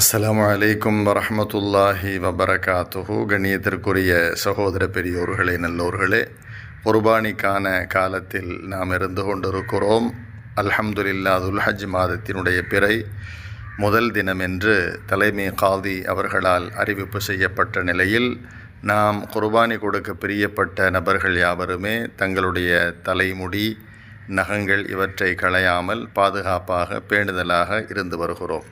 அஸ்லாம் அலைக்கும் வரமத்துல்லாஹி வபரகாத்துஹு. கண்ணியத்திற்குரிய சகோதர பெரியோர்களே நல்லோர்களே குர்பானிக்கான காலத்தில் நாம் இருந்து கொண்டிருக்கிறோம். அல்ஹம்துலில்லா துல்ஹஜ் மாதத்தினுடைய பிறை முதல் தினம் என்று தலைமை காதி அவர்களால் அறிவிப்பு செய்யப்பட்ட நிலையில் நாம் குர்பானி கொடுக்க பிரியப்பட்ட நபர்கள் யாவருமே தங்களுடைய தலைமுடி நகங்கள் இவற்றை களையாமல் பாதுகாப்பாக பேணுதலாக இருந்து வருகிறோம்.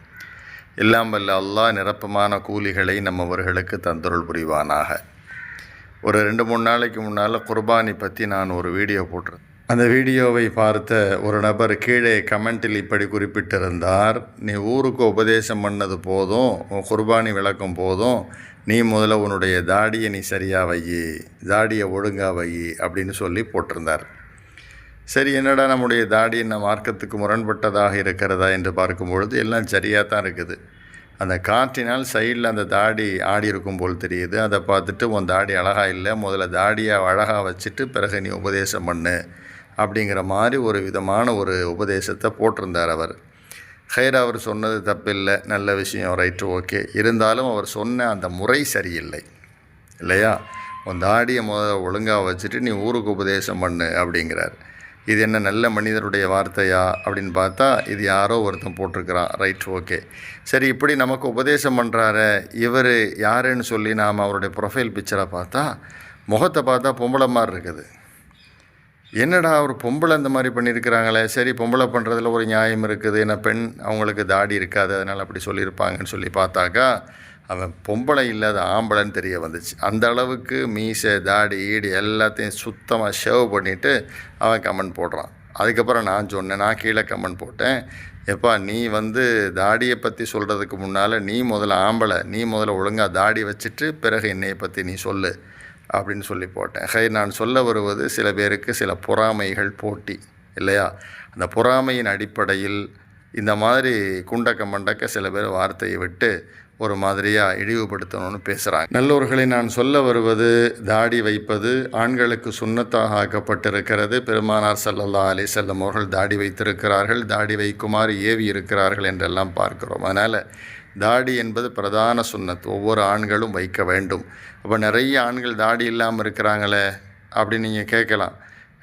எல்லாம் வல்ல அல்லாஹ் நிரப்பமான கூலிகளை நம்மவர்களுக்கு தந்தருள் புரிவானாக. ஒரு ரெண்டு மூணு நாளைக்கு முன்னால் குர்பானி பற்றி நான் ஒரு வீடியோ போட்டிருந்தேன். அந்த வீடியோவை பார்த்த ஒரு நபர் கீழே கமெண்டில் இப்படி குறிப்பிட்டிருந்தார் நீ ஊருக்கு உபதேசம் பண்ணது போதும் உன் குர்பானி விளக்கம் போதும் நீ முதல்ல உன்னுடைய தாடியை நீ சரியாக வை தாடியை ஒழுங்காக வை அப்படின்னு சொல்லி போட்டிருந்தார். சரி என்னடா நம்முடைய தாடி என்ன மார்க்கத்துக்கு முரண்பட்டதாக இருக்கிறதா என்று பார்க்கும் பொழுது எல்லாம் சரியாக தான் இருக்குது. அந்த காற்றினால் சைடில் அந்த தாடி ஆடி இருக்கும் போல் தெரியுது. அதை பார்த்துட்டு உன் தாடி அழகாக இல்லை முதல்ல தாடியை அழகாக வச்சுட்டு பிறகு நீ உபதேசம் பண்ணு அப்படிங்கிற மாதிரி ஒரு விதமான ஒரு உபதேசத்தை போட்டிருந்தார் அவர். ஹைர் அவர் சொன்னது தப்பில்லை நல்ல விஷயம் ரைட்டு ஓகே. இருந்தாலும் அவர் சொன்ன அந்த முறை சரியில்லை இல்லையா? உன் தாடியை முதல்ல ஒழுங்காக வச்சுட்டு நீ ஊருக்கு உபதேசம் பண்ணு அப்படிங்கிறார். இது என்ன நல்ல மனிதருடைய வார்த்தையா அப்படின்னு பார்த்தா இது யாரோ ஒருத்தன் போட்டிருக்கிறான் ரைட் ஓகே சரி இப்படி நமக்கு உபதேசம் பண்ணுறாரு இவர் யாருன்னு சொல்லி நாம் அவருடைய ப்ரொஃபைல் பிக்சரை பார்த்தா முகத்தை பார்த்தா பொம்பளை மாதிரி இருக்குது. என்னடா அவர் பொம்பளை இந்த மாதிரி பண்ணியிருக்கிறாங்களே? சரி பொம்பளை பண்ணுறதுல ஒரு நியாயம் இருக்குது. ஏன்னா பெண் அவங்களுக்கு தாடி இருக்காது அதனால் அப்படி சொல்லியிருப்பாங்கன்னு சொல்லி பார்த்தாக்கா அவன் பொம்பளை இல்லாத ஆம்பளைன்னு தெரிய வந்துச்சு. அந்த அளவுக்கு மீசை தாடி ஈடு எல்லாத்தையும் சுத்தமாக ஷேவ் பண்ணிவிட்டு அவன் கமெண்ட் போடுறான். அதுக்கப்புறம் நான் சொன்னேன் நான் கீழே கமெண்ட் போட்டேன். எப்பா நீ வந்து தாடியை பற்றி சொல்கிறதுக்கு முன்னால் நீ முதல்ல ஆம்பளை நீ முதல்ல ஒழுங்காக தாடி வச்சுட்டு பிறகு என்னையை பற்றி நீ சொல்லு அப்படின்னு சொல்லி போட்டேன். ஹை நான் சொல்ல வருவது சில பேருக்கு சில பொறாமைகள் போட்டி இல்லையா? அந்த பொறாமையின் அடிப்படையில் இந்த மாதிரி குண்டக்க மண்டக்க சில பேர் வார்த்தையை விட்டு ஒரு மாதிரியாக இழிவுபடுத்தணும்னு பேசுகிறாங்க நல்லோர்களை நான் சொல்ல வருவது தாடி வைப்பது ஆண்களுக்கு சுண்ணத்தாக ஆக்கப்பட்டிருக்கிறது. பெருமானார் சல்லல்லா அலி செல்லம் அவர்கள் தாடி வைத்திருக்கிறார்கள். தாடி வைக்குமாறு ஏவி இருக்கிறார்கள் என்றெல்லாம் பார்க்கிறோம். அதனால் தாடி என்பது பிரதான சுண்ணத் ஒவ்வொரு ஆண்களும் வைக்க வேண்டும். அப்போ நிறைய ஆண்கள் தாடி இல்லாமல் இருக்கிறாங்களே அப்படின்னு நீங்கள் கேட்கலாம்.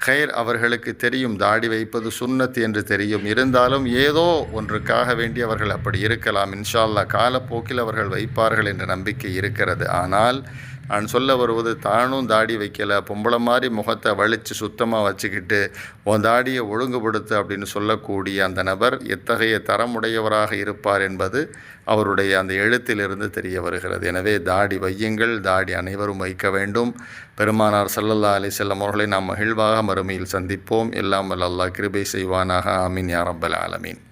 ஹைர் அவர்களுக்கு தெரியும் தாடி வைப்பது சுன்னத் என்று தெரியும். இருந்தாலும் ஏதோ ஒன்றுக்காக வேண்டி அவர்கள் அப்படி இருக்கலாம். இன்ஷால்லா காலப்போக்கில் அவர்கள் வைப்பார்கள் என்ற நம்பிக்கை இருக்கிறது. ஆனால் நான் சொல்ல வருவது தானும் தாடி வைக்கலை பொம்பளை மாதிரி முகத்தை வலித்து சுத்தமாக வச்சுக்கிட்டு உன் தாடியை ஒழுங்குபடுத்து அப்படின்னு சொல்லக்கூடிய அந்த நபர் எத்தகைய தரமுடையவராக இருப்பார் என்பது அவருடைய அந்த எழுத்திலிருந்து தெரிய வருகிறது. எனவே தாடி வையுங்கள் தாடி அனைவரும் வைக்க வேண்டும். பெருமானார் சல்லல்லா அலி செல்லம் அவர்களை நாம் மகிழ்வாக மறுமையில் சந்திப்போம். எல்லாம் வல்ல கிருபை செய்வானாக. ஆமீன் யாரப்பல் ஆலமீன்.